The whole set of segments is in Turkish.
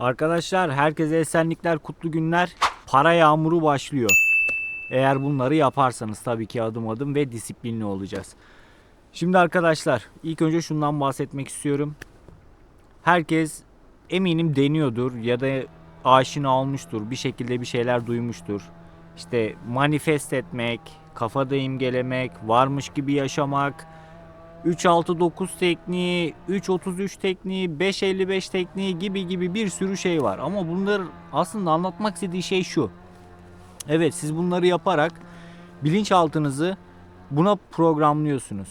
Arkadaşlar herkese esenlikler, kutlu günler. Para yağmuru başlıyor. Eğer bunları yaparsanız tabii ki adım adım ve disiplinli olacağız. Şimdi arkadaşlar ilk önce şundan bahsetmek istiyorum. Herkes eminim deniyordur ya da aşina olmuştur. Bir şekilde bir şeyler duymuştur. İşte manifest etmek, kafada imgelemek, varmış gibi yaşamak, 3-6-9 tekniği, 3-33 tekniği, 5-55 tekniği gibi gibi bir sürü şey var. Ama bunlar aslında anlatmak istediği şey şu. Evet siz bunları yaparak bilinçaltınızı buna programlıyorsunuz.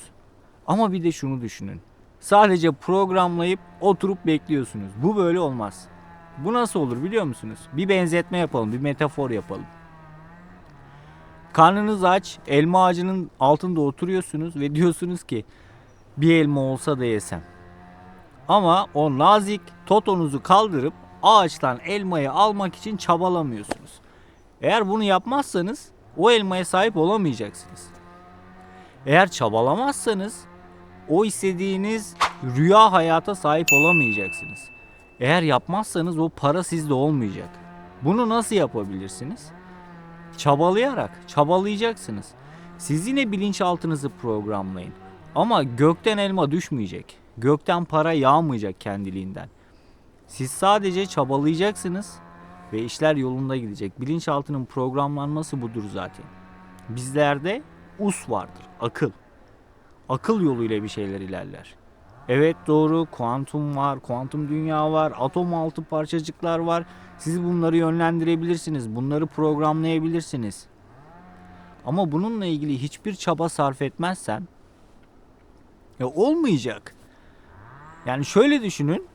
Ama bir de şunu düşünün. Sadece programlayıp oturup bekliyorsunuz. Bu böyle olmaz. Bu nasıl olur biliyor musunuz? Bir benzetme yapalım, bir metafor yapalım. Karnınız aç, elma ağacının altında oturuyorsunuz ve diyorsunuz ki bir elma olsa da yesem. Ama o nazik totonuzu kaldırıp ağaçtan elmayı almak için çabalamıyorsunuz. Eğer bunu yapmazsanız o elmaya sahip olamayacaksınız. Eğer çabalamazsanız o istediğiniz rüya hayata sahip olamayacaksınız. Eğer yapmazsanız o para sizde olmayacak. Bunu nasıl yapabilirsiniz? Çabalayarak, çabalayacaksınız. Siz yine bilinçaltınızı programlayın. Ama gökten elma düşmeyecek. Gökten para yağmayacak kendiliğinden. Siz sadece çabalayacaksınız ve işler yolunda gidecek. Bilinçaltının programlanması budur zaten. Bizlerde us vardır, akıl. Akıl yoluyla bir şeyler ilerler. Evet doğru, kuantum var, kuantum dünya var, atom altı parçacıklar var. Siz bunları yönlendirebilirsiniz, bunları programlayabilirsiniz. Ama bununla ilgili hiçbir çaba sarf etmezsen ya olmayacak. Yani şöyle düşünün.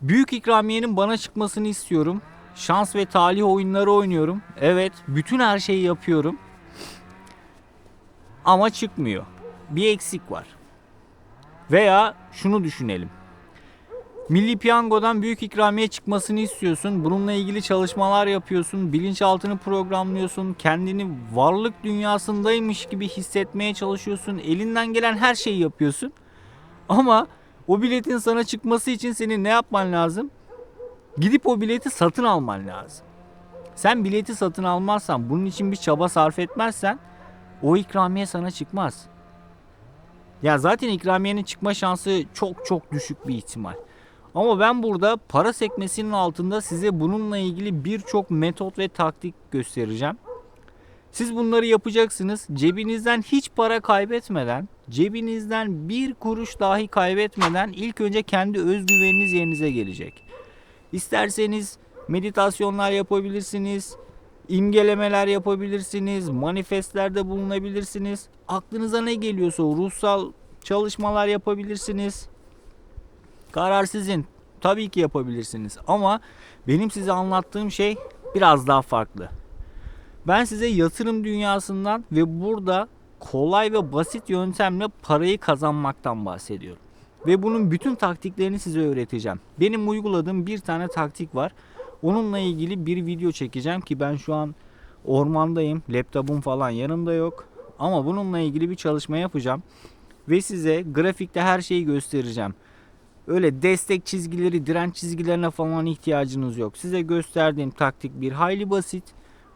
Büyük ikramiyenin bana çıkmasını istiyorum. Şans ve talih oyunları oynuyorum. Evet, bütün her şeyi yapıyorum. Ama çıkmıyor. Bir eksik var. Veya şunu düşünelim. Milli Piyango'dan büyük ikramiye çıkmasını istiyorsun. Bununla ilgili çalışmalar yapıyorsun. Bilinçaltını programlıyorsun. Kendini varlık dünyasındaymış gibi hissetmeye çalışıyorsun. Elinden gelen her şeyi yapıyorsun. Ama o biletin sana çıkması için senin ne yapman lazım? Gidip o bileti satın alman lazım. Sen bileti satın almazsan, bunun için bir çaba sarf etmezsen o ikramiye sana çıkmaz. Ya zaten ikramiyenin çıkma şansı çok çok düşük bir ihtimal. Ama ben burada para sekmesinin altında size bununla ilgili birçok metot ve taktik göstereceğim. Siz bunları yapacaksınız. Cebinizden hiç para kaybetmeden, cebinizden bir kuruş dahi kaybetmeden ilk önce kendi özgüveniniz yerinize gelecek. İsterseniz meditasyonlar yapabilirsiniz, imgelemeler yapabilirsiniz, manifestlerde bulunabilirsiniz. Aklınıza ne geliyorsa ruhsal çalışmalar yapabilirsiniz. Karar sizin. Tabii ki yapabilirsiniz ama benim size anlattığım şey biraz daha farklı. Ben size yatırım dünyasından ve burada kolay ve basit yöntemle parayı kazanmaktan bahsediyorum. Ve bunun bütün taktiklerini size öğreteceğim. Benim uyguladığım bir tane taktik var. Onunla ilgili bir video çekeceğim ki ben şu an ormandayım. Laptopum falan yanımda yok. Ama bununla ilgili bir çalışma yapacağım. Ve size grafikte her şeyi göstereceğim. Öyle destek çizgileri, direnç çizgilerine falan ihtiyacınız yok. Size gösterdiğim taktik bir hayli basit.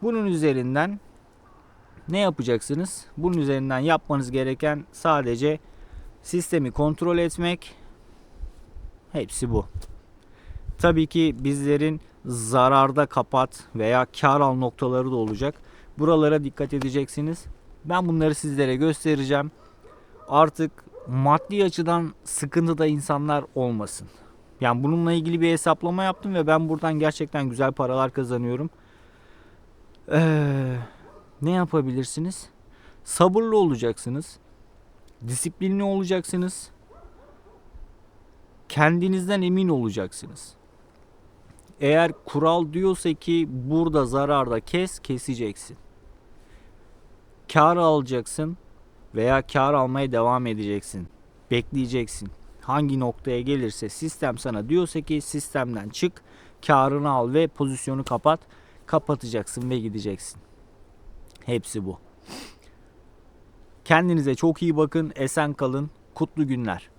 Bunun üzerinden ne yapacaksınız? Bunun üzerinden yapmanız gereken sadece sistemi kontrol etmek. Hepsi bu. Tabii ki bizlerin zararda kapat veya kar al noktaları da olacak. Buralara dikkat edeceksiniz. Ben bunları sizlere göstereceğim. Artık maddi açıdan sıkıntıda insanlar olmasın. Yani bununla ilgili bir hesaplama yaptım ve ben buradan gerçekten güzel paralar kazanıyorum. Ee, ne yapabilirsiniz? Sabırlı olacaksınız. Disiplinli olacaksınız. Kendinizden emin olacaksınız. Eğer kural diyorsa ki burada zararda kes, keseceksin. Kar alacaksın veya kar almaya devam edeceksin. Bekleyeceksin. Hangi noktaya gelirse sistem sana diyorsa ki sistemden çık, karını al ve pozisyonu kapat. Kapatacaksın ve gideceksin. Hepsi bu. Kendinize çok iyi bakın, esen kalın, kutlu günler.